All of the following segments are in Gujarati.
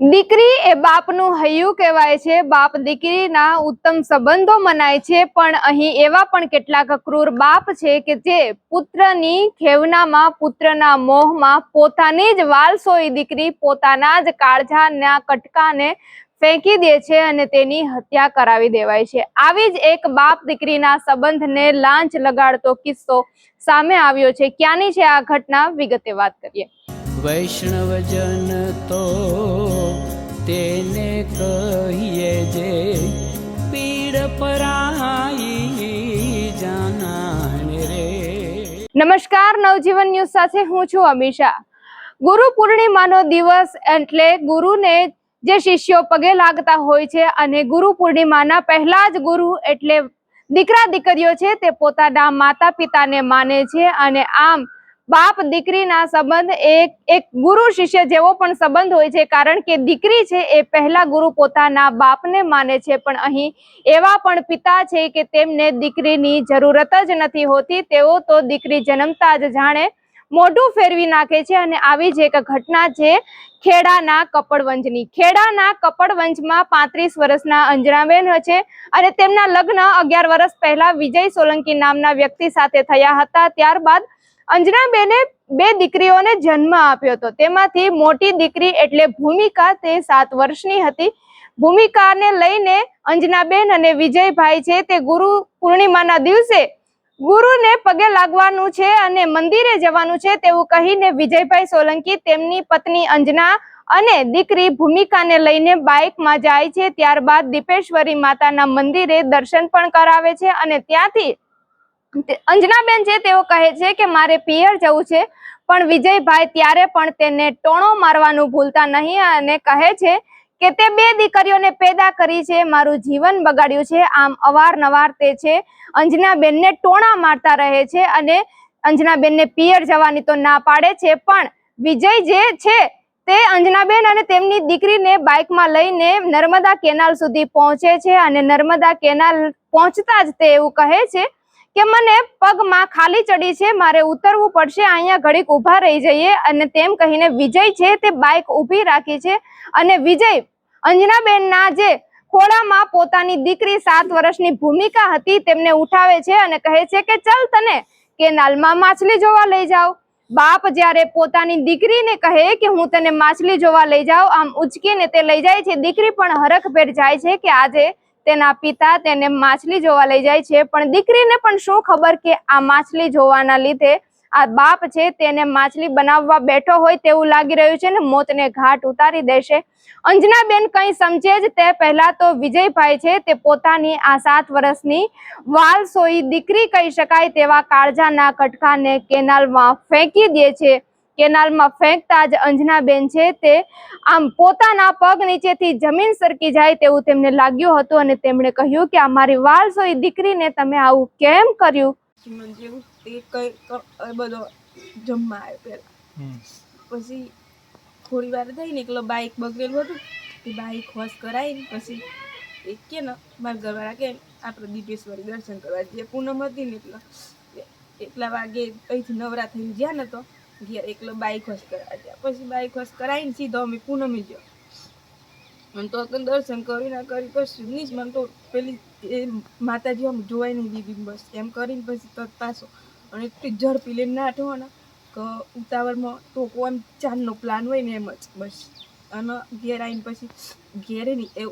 દીકરી એ બાપનું હૈયું કહેવાય છે. બાપ દીકરીના ઉત્તમ સંબંધો મનાય છે. પણ અહીં એવા પણ કેટલાક ક્રૂર બાપ છે કે જે પુત્રની ખેવનામાં, પુત્રના મોહમાં પોતાની જ વાલસોઈ દીકરી પોતાના જ કાળજાના કટકાને ફેંકી દે છે અને તેની હત્યા કરાવી દેવાય છે. આવી જ એક બાપ દીકરીના સંબંધને લાંચ લગાડતો કિસ્સો સામે આવ્યો છે. ક્યાંની છે આ ઘટના? વિગતે વાત કરીએ. વૈષ્ણવજન તો તેને કહીએ જે પીડ પરાઈ જાનાને રે. નમસ્કાર, નવજીવન ન્યૂઝ સાથે હું છું અમીષા. ગુરુ પૂર્ણિમાનો દિવસ એટલે ગુરુને જે શિષ્યો પગે લાગતા હોય છે અને ગુરુ પૂર્ણિમાના પહેલા જ ગુરુ એટલે દીકરા દીકરીઓ છે તે પોતાના માતા પિતાને માને છે અને આમ બાપ દીકરીના સંબંધ એક એક ગુરુ શિષ્ય જેવો પણ સંબંધ હોય છે. કારણ કે દીકરી છે એ પહેલા ગુરુ પોતાના બાપને માને છે. પણ અહીં એવા પણ પિતા છે કે તેમને દીકરીની જરૂરત જ નથી હોતી. તેઓ તો દીકરી જન્મતા જ જાણે મોઢું ફેરવી નાખે છે અને આવી જ એક ઘટના છે ખેડાના કપડવંજની. ખેડાના કપડવંજમાં પાંત્રીસ વર્ષના અંજનાબેન છે અને તેમના લગ્ન અગિયાર વર્ષ પહેલા વિજય સોલંકી નામના વ્યક્તિ સાથે થયા હતા. ત્યારબાદ અંજનાબેને બે દીકરીઓને જન્મ આપ્યો હતો. તેમાંથી મોટી દીકરી એટલે ભૂમિકા, તે સાત વર્ષની હતી. ભૂમિકાને લઈને અંજનાબેન અને વિજયભાઈ છે તે ગુરુ પૂર્ણિમાના દિવસે ગુરુને પગે લાગવાનું છે અને મંદિરે જવાનું છે તેવું કહીને વિજયભાઈ સોલંકી તેમની પત્ની અંજના અને દીકરી ભૂમિકાને લઈને બાઇકમાં જાય છે. ત્યારબાદ દીપેશ્વરી માતાના મંદિરે દર્શન પણ કરાવે છે અને ત્યાંથી અંજનાબેન છે તેઓ કહે છે કે મારે પિયર જવું છે, પણ વિજયભાઈ ત્યારે પણ તેને ટોણો મારવાનું ભૂલતા નહીં અને કહે છે કે તે બે દીકરીઓને પેદા કરી છે, મારું જીવન બગાડ્યું છે, આમ અવારનવાર તે છે. અંજનાબેનને ટોણા મારતા રહે છે અને અંજનાબેનને પિયર જવાની તો ના પાડે છે, પણ વિજય જે છે તે અંજનાબેન અને તેમની દીકરીને બાઇકમાં લઈને નર્મદા કેનાલ સુધી પહોંચે છે અને નર્મદા કેનાલ પહોંચતા જ તે એવું કહે છે કે મને પગમાં ખાલી ચડી છે, મારે ઉતરવું પડશે, અહીંયા ઘડીક ઊભા રહી જઈએ અને તેમ કહીને વિજય છે તે બાઇક ઊભી રાખી છે અને વિજય અંજનાબેનના જે ખોળામાં પોતાની દીકરી સાત વર્ષની ભૂમિકા હતી તેમને ઉઠાવે છે અને કહે છે કે ચલ તને કેનાલમાં માછલી જોવા લઈ જાઓ. બાપ જ્યારે પોતાની દીકરીને કહે કે હું તને માછલી જોવા લઈ જાઉં, આમ ઉચકીને તે લઈ જાય છે. દીકરી પણ હરખભેર જાય છે કે આજે તેના પિતા તેને માછલી જોવા લઈ જાય છે, પણ દીકરીને પણ શું ખબર કે આ માછલી જોવાના લીધે આ બાપ છે તેને માછલી બનાવવા બેઠો હોય તેવું લાગી રહ્યું છે ને મોતને ઘાટ ઉતારી દેશે. અંજનાબેન કંઈ સમજે જ તે પહેલા તો વિજયભાઈ છે તે પોતાની આ સાત વર્ષની વાલસોઈ દીકરી કહી શકાય તેવા કાળજાના કટકાને કેનાલમાં ફેંકી દે છે. કેનાલમાં ફેંકતા જ અંજનાબેન છે તે આમ પોતાના પગ નીચેથી જમીન સરકી જાય તેવું તેમને લાગ્યું હતું અને તેમણે કહ્યું કે આ મારી વાલસોઈ દીકરીને તમે આવું કેમ કર્યું? જેવું તે કઈ એ બધો જમવા આવ્યો પેલા પછી થોડી વાર થઈ ને એકલો બાઈક બગડેલું હતું. તે બાઇક હોશ કરાવી પછી એ કે ને મારા ઘરવાળા કે આપણે દીપેશ્વરી દર્શન કરવા જઈએ. પૂનમ હતી ને એટલે એટલા વાગે અહીંથી નવરા થઈને ગયા ન તો ઘેર એકલો બાઈક હોશ કરાવવા ગયા. પછી બાઈક હોશ કરાવીને સીધો અમે પૂનમે ગયો. મને તો દર્શન કરી ના કરી પછી નહીં જ. મને તો પેલી એ માતાજી આમ જોવાય નહીં દીધી બસ. એમ કરીને પછી તત પાછો અને એટલી ઝડપી લઈને નાઠો ને કે ઉતાવળમાં તો એમ ચાંદનો પ્લાન હોય ને એમ જ. બસ. અને ઘેર આવીને પછી ઘેરે નહીં એ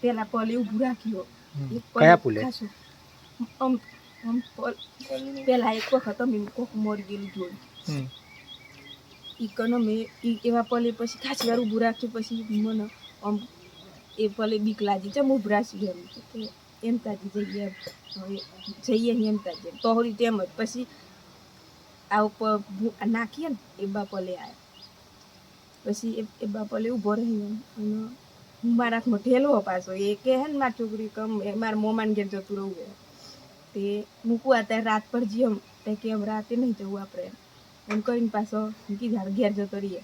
પેલા પલ એવું રાખ્યો કયા પુલે? આમ પેલા એક વખત અમે કોક મરી ગયેલું જોયું. ઈ કનો મેં એ એવા પલે પછી ખાસ વાર ઊભું રાખ્યું પછી મને આમ એ પલે બીક લાગી. છે ઊભું રાખી ગયું કે એમ તાજી જઈએ જઈએ એમ તાજી તોહરી તેમ જ. પછી આ ઉપર નાખીએ ને, એ બાપલે આવે પછી એ એ બાપલે ઊભો રહી અને હું મારા હાથમાં ઠેલવો પાછો. એ કે હે ને મારી છોકરી કમ એ મારા મોમાન ઘેર જતું રહું તે મૂકવા ત્યારે રાત પર જેમ તે કે રાતે નહીં જવું આપણે એમ. કરીને પાછો મૂકી જાય ઘેર જતો રહીએ.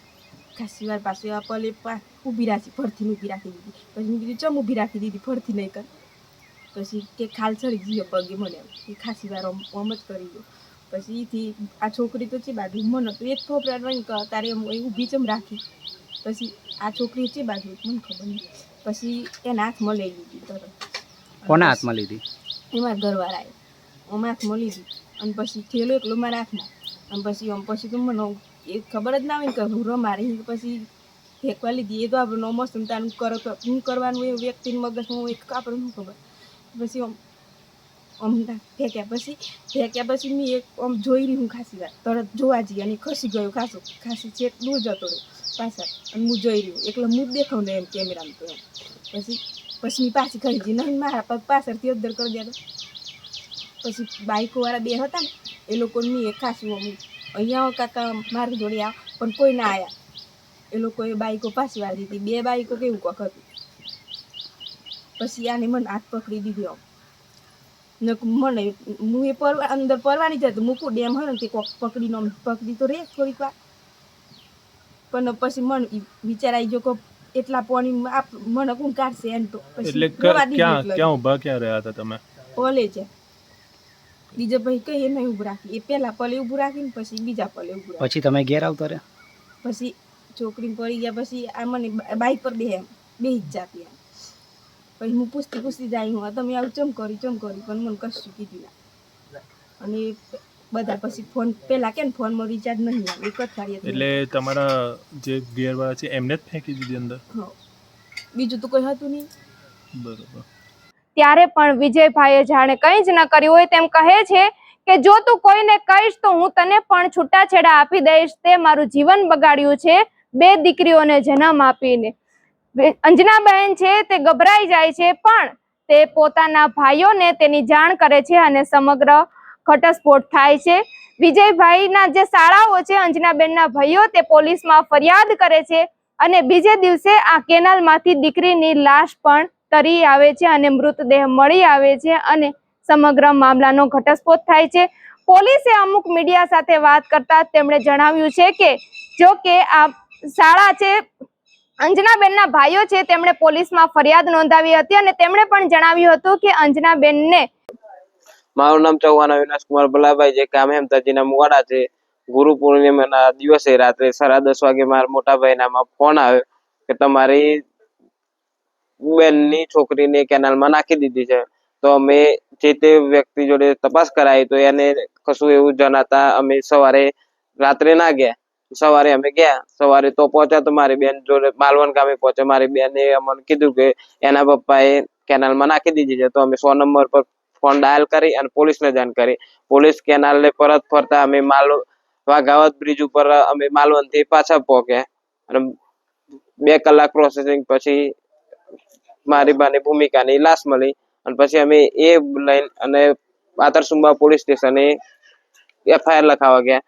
ખાસી વાર પાછું આ પલે પા ઊભી રાખી ફરથી ઊભી રાખી દીધી. પછી મેં કીધું ચમ ઊભી રાખી દીધી? ફરથી નહીં કર. પછી કે ખાલ ચડી ગયો પગે મને એ ખાસી વાર આમ જ કરી ગયો. પછી એથી આ છોકરી તો છે બાજુ મને તો એક રહીને કે તારે એમ એ ઊભી ચમ રાખી. પછી આ છોકરી છે બાજુ મને ખબર નહીં. પછી એના હાથમાં લઈ લીધી તરત. કોના હાથમાં લીધી? એમાં ઘરવાળાએ. અમે હાથમાં લીધી અને પછી થેલો એકલો મારા હાથમાં. અને પછી આમ પછી તો મને એ ખબર જ ના હોય કે હું મારી પછી ફેંકવા લીધી. એ તો આપણે મસ્ત તારું કરો તો શું કરવાનું એ વ્યક્તિનું મગજમાં હોય એક આપણે શું ખબર. પછી આમ આમ ના ફેંક્યા પછી ફેંક્યા પછી મેં એક આમ જોઈ રહી હું ખાસી વાર. તરત જોવા જઈએ અને ખસી ગયો ખાસો. ખાસી છેક દૂર જતો રહ્યો પાછળ. અને હું જોઈ રહ્યું. એટલે હું દેખાવ ને એમ કેમેરામાં તો એમ. પછી પછી મેં પાછી કરી દીધી નહીં મારા પગ પાછળથી અદર કરી દેતો પછી બાઈકોવાળા બે હતા ને એ લોકોની મેં એક અહીંયા કાકા મારી જોડે આ પણ કોઈ ના આવ્યા એ લોકોએ બાઈકો પાછી વાળી દીધી. બે બાઈકો કેવું કોક હતું? પછી આને મને હાથ પકડી દીધી. ને મને હું એ પરવા અંદર પરવાની જતી મૂકું ડેમ હોય ને તે કોક પકડીને પકડી તો રે થોડીક વાર. પણ પછી મને વિચારાઈ જો કે એટલા પાણી આપ મને કોણ કાઢશે એમ તો. એટલે ક્યાં ક્યાં ઊભા ક્યાં રહ્યા હતા તમે? પલે છે બીજો ભાઈ કઈ એને નહીં ઊભું રાખી. એ પહેલા પલે ઊભું રાખીને પછી બીજા પલે ઊભું રાખી. પછી તમે ઘેર આવતા રહ્યા? પછી છોકરી પડી ગયા પછી આ મને બાઈક પર બે એમ. બે જ જાતી એમ. પછી હું પૂછતી પૂછતી જાય હું આ તમે આવું ચમ કરી ચમ કરી? પણ મને કશું કીધું ના. અને બધા પછી ફોન પેલા કેમ ફોન ફોનમાં રિચાર્જ નહીં આવે? એક જ થાય. એટલે તમારા જે ગેરવાળા છે એમને જ ફેંકી દીધી અંદર? હા. બીજું તો કોઈ હતું નહીં. બરોબર. ત્યારે પણ વિજયભાઈએ જાણે કંઈ જ ન કર્યું હોય તેમ કહે છે કે, જો તું કોઈને કહીશ તો હું તને પણ છૂટાછેડા આપી દઈશ. તે મારું જીવન બગાડ્યું છે બે દીકરીઓને જન્મ આપીને. અંજનાબહેન છે તે ગભરાઈ જાય છે, પણ તે પોતાના ભાઈઓને તેની જાણ કરે છે અને સમગ્ર ઘટસ્ફોટ થાય છે. વિજયભાઈના જે શાળાઓ છે, અંજનાબેનના ભાઈઓ તે પોલીસમાં ફરિયાદ કરે છે અને બીજે દિવસે આ કેનાલમાંથી દીકરીની લાશ પણ તરી આવે છે અને મૃતદેહ મળી આવે છે અને સમગ્ર મામલાનો ઘટસ્ફોટ થાય છે. પોલીસે અમુક મીડિયા સાથે વાત કરતા તેમણે જણાવ્યું છે કે, જો કે આ શાળા છે, અંજનાબેનના ભાઈઓ છે, તેમણે પોલીસમાં ફરિયાદ નોંધાવી હતી અને તેમણે પણ જણાવ્યું હતું કે અંજનાબેનને મારું નામ ચૌહાણ અવિનાશ કુમાર ભલાભાઈ છે ગામ હેમતાજીના મુવાડા છે. ગુરુ પૂર્ણિમાના દિવસે રાત્રે સાડા દસ વાગે મારા મોટા ભાઈનામાં ફોન આવ્યો કે તમારી બેનની છોકરીને કેનાલમાં નાખી દીધી છે. તો અમે જે તે વ્યક્તિ જોડે તપાસ કરાવી તો એને કશું એવું જણાતા અમે સવારે રાત્રે ના ગયા. સવારે અમે ગયા. સવારે તો પહોંચ્યા તો મારી બેન જોડે માલવણ ગામે પહોંચ્યા. મારી બેને અમને કીધું કે એના પપ્પાએ કેનાલમાં નાખી દીધી છે. તો અમે સો નંબર પર ફોન ડાયલ કરી અને પોલીસને જાણ કરી. પોલીસ કેનાલને પરત ફરતા અમે માલ વાઘાવત બ્રિજ ઉપર અમે માલવણથી પાછા પહોંચ્યા. અને બે કલાક પ્રોસેસિંગ પછી મારી બાની ભૂમિકાની લાશ મળી. અને પછી અમે એ લઈને અને આતરસુંબા પોલીસ સ્ટેશને એફઆઈઆર લખાવા ગયા.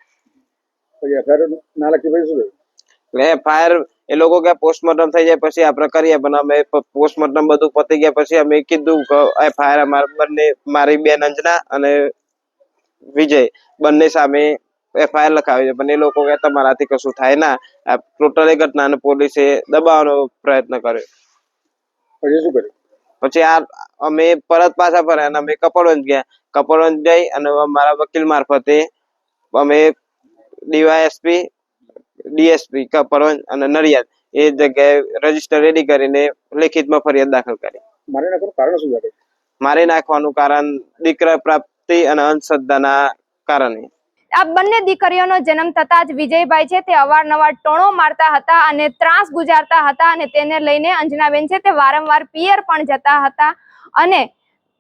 એટલે એફઆઈઆર એ લોકો કે પોસ્ટમોર્ટમ થઈ જાય પછી આપણે કરીએ પણ અમે પોસ્ટમોર્ટમ બધું પતી ગયા પછી અમે કીધું કે એફઆઈઆર અમારા બંને મારી બેન અંજના અને વિજય બંને સામે એફઆઈઆર લખાવી છે. પણ એ લોકો કે તમારાથી કશું થાય ના. આ ટોટલી ઘટનાને પોલીસે દબાવવાનો પ્રયત્ન કર્યો. પછી શું કર્યું? પછી આ અમે પરત પાછા ફર્યા અને અમે કપડવંજ ગયા. કપડવંજ જઈ અને મારા વકીલ મારફતે અમે ડીવાયએસપી ડીએસપી કપડવંજ અને નડિયાદ એ જગ્યાએ રજિસ્ટર રેડી કરીને લેખિતમાં ફરિયાદ દાખલ કરી. મારે નાખવાનું કારણ શું છે? મારી નાખવાનું કારણ દીકરા પ્રાપ્તિ અને અંધશ્રદ્ધાના કારણે. આ બંને દીકરીઓનો જન્મ થતા જ વિજયભાઈ છે, તે અવારનવાર ટોણો મારતા હતા અને ત્રાસ ગુજારતા હતા અને તેને લઈને અંજનાબેન છે, તે વારંવાર પિયર પણ જતા હતા અને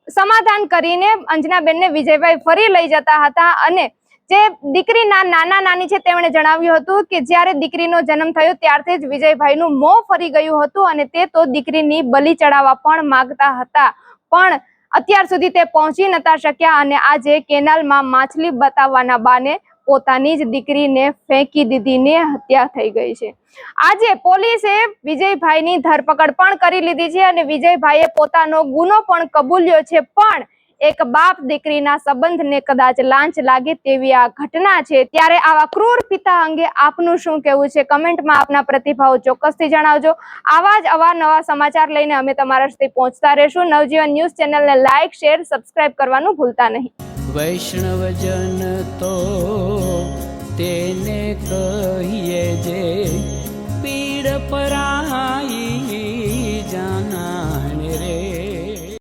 સમાધાન કરીને અંજનાબેનને વિજયભાઈ ફરી લઈ જતા હતા અને જે દીકરીના નાના નાની છે, તેમણે જણાવ્યું હતું કે જ્યારે દીકરીનો જન્મ થયો ત્યારથી જ વિજયભાઈનું મોં ફરી ગયું હતું અને તે તો દીકરીની બલી ચડાવવા પણ માગતા હતા. પણ અત્યાર સુધી તે પહોંચી નતા શક્યા અને આજે કેનાલમાં માછલી બતાવવાના બાને પોતાની જ દીકરીને ફેંકી દીધીને હત્યા થઈ ગઈ છે. આજે પોલીસે વિજયભાઈની ધરપકડ પણ કરી લીધી છે અને વિજયભાઈએ પોતાનો ગુનો પણ કબૂલ્યો છે, પણ એક બાપ દીકરીના સંબંધને કદાચ લાંચ લાગે તેવી આ ઘટના છે. ત્યારે આવા ક્રૂર પિતા અંગે આપનું શું કહેવું છે? કમેન્ટમાં આપના પ્રતિભાવો ચોક્કસથી જણાવજો. આવા જ અવારનવા સમાચાર લઈને અમે તમારા સુધી પહોંચતા રહેશું. નવજીવન ન્યૂઝ ચેનલને લાઇક શેર, સબસ્ક્રાઇબ કરવાનું ભૂલતા નહીં. વૈષ્ણવજન તો તેને કહીએ જે પીડ પરાઈ